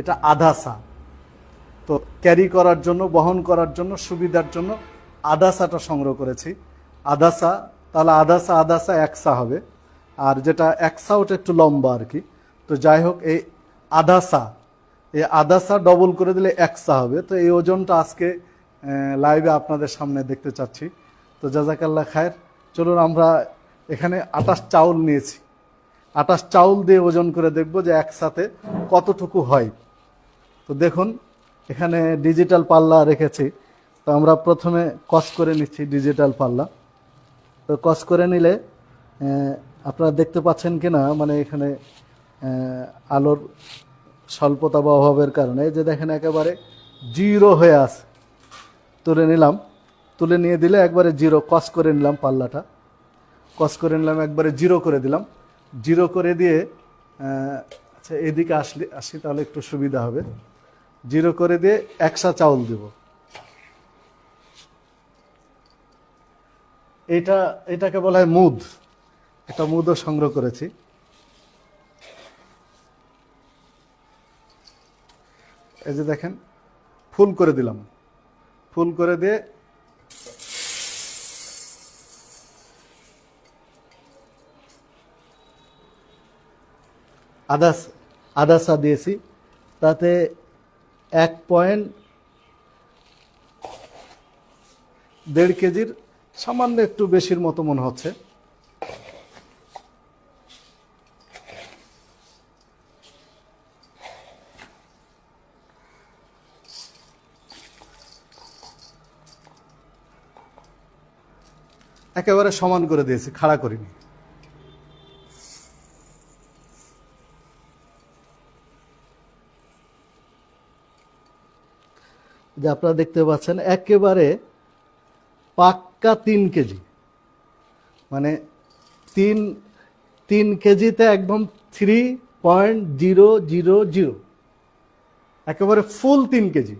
এটা আধা সা তো ক্যারি করার জন্য, বহন করার জন্য, সুবিধার জন্য আদাসাটা সংগ্রহ করেছি। আদাসা তাহলে আদাসা আদাসা একসা হবে। আর যেটা একসা ওটা একটু লম্বা আর কি। তো যাই হোক, এই আদাসা এই আদাসা ডবল করে দিলে একসা হবে। তো এই ওজনটা আজকে লাইভে আপনাদের সামনে দেখতে চাচ্ছি। তো জাজাকাল্লা খায়ের, চলুন আমরা এখানে আটাশ চাউল নিয়েছি। আটাশ চাউল দিয়ে ওজন করে দেখব যে একসাথে কতটুকু হয়। তো দেখুন, এখানে ডিজিটাল পাল্লা রেখেছি। তো আমরা প্রথমে কস করে নিচ্ছি ডিজিটাল পাল্লা। তো কস করে নিলে আপনারা দেখতে পাচ্ছেন কি না মানে এখানে আলোর স্বল্পতা বা অভাবের কারণে যে দেখেন একেবারে জিরো হয়ে আছে। তুলে নিলাম। তুলে নিয়ে দিলে একবারে জিরো, কস করে নিলাম পাল্লাটা। কস করে নিলাম, একবারে জিরো করে দিলাম। জিরো করে দিয়ে আচ্ছা এদিকে আসলে, আসি তাহলে একটু সুবিধা হবে। জিরো করে দিয়ে একশা চাউল দেব। এটা, এটাকে বলা হয় মুদ। একটা মুদও সংগ্রহ করেছি। এই যে দেখেন, ফুল করে দিলাম। ফুল করে দিয়ে আদাস আদাসা দিয়েছি। তাতে এক পয়েন্ট দেড় কেজির সামান্য একটু বেশির মতো মনে হচ্ছে। একেবারে সমান করে দিয়েছি, খাড়া করিনি। যে আপনারা দেখতে পাচ্ছেন, একেবারে পাক্কা তিন কেজি। মানে তিন তিন কেজিতে একদম three point zero zero zero একেবারে ফুল তিন কেজি।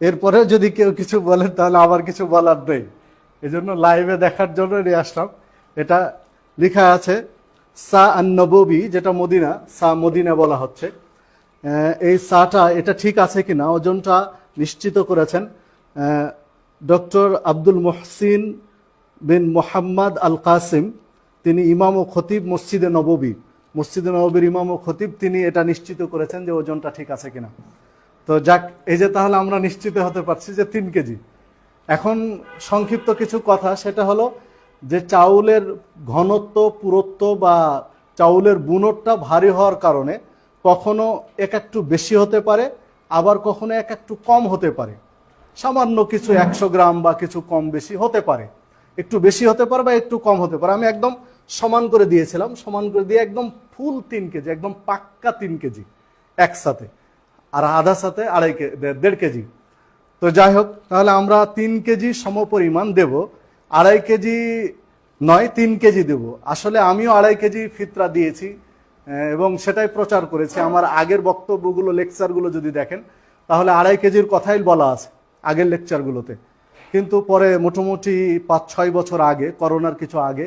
এরপরে যদি কেউ কিছু বলেন, তাহলে আবার কিছু বলার নেই। এই জন্য লাইভে দেখার জন্য নিয়ে আসলাম। এটা লেখা আছে, সা আন্নবী যেটা মদিনা, সা মদিনা বলা হচ্ছে। এই সাটা, এটা ঠিক আছে কিনা? ওজনটা নিশ্চিত করেছেন ডক্টর আব্দুল মোহসিন বিন মোহাম্মদ আল কাসিম তিনি ইমাম ও খতিব মসজিদে নববী। মসজিদে নববীর ইমাম ও খতিব, তিনি এটা নিশ্চিত করেছেন যে ওজনটা ঠিক আছে কিনা। তো যাক, এই যে তাহলে আমরা নিশ্চিত হতে পারছি যে তিন কেজি। এখন সংক্ষিপ্ত কিছু কথা, সেটা হলো যে চাউলের ঘনত্ব, পুরুত্ব বা চাউলের বুনটটা ভারী হওয়ার কারণে কখনো এক একটু বেশি হতে পারে, আবার কখনো এক একটু কম হতে পারে। সামান্য কিছু একশো গ্রাম বা কিছু কম বেশি হতে পারে। একটু বেশি হতে পারে বা একটু কম হতে পারে। আমি একদম সমান করে দিয়েছিলাম, সমান করে দিয়ে একদম ফুল তিন কেজি, একদম পাক্কা তিন কেজি একসাথে, আর আধা সাথে আড়াই দেড় কেজি। তো যাই হোক, তাহলে আমরা তিন কেজি সমপরিমাণ দেব। আড়াই কেজি নয়, তিন কেজি দেব। আসলে আমিও আড়াই কেজি ফিতরা দিয়েছি। এবং সেটাই প্রচার করেছি। আমার আগের বক্তব্যগুলো লেকচারগুলো যদি দেখেন, তাহলে আড়াই কেজির কথাই বলা আছে আগের লেকচারগুলোতে কিন্তু পরে মোটামুটি পাঁচ, ছয় বছর আগে, করোনার কিছু আগে,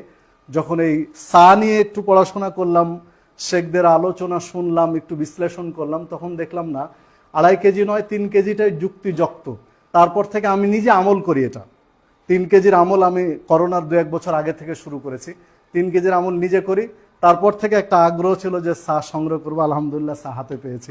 যখন এই সা নিয়ে একটু পড়াশোনা করলাম, শেখদের আলোচনা শুনলাম, একটু বিশ্লেষণ করলাম, তখন দেখলাম না, আড়াই কেজি নয়, তিন কেজিটাই যুক্তিযুক্ত। তারপর থেকে আমি নিজে আমল করি এটা। তিন কেজির আমল আমি করোনার দু এক বছর আগে থেকে শুরু করেছি। তিন কেজির আমল নিজে করি তারপর থেকে একটা আগ্রহ ছিল যে চা সংগ্রহ করব আলহামদুলিল্লাহ চা হাতে পেয়েছি।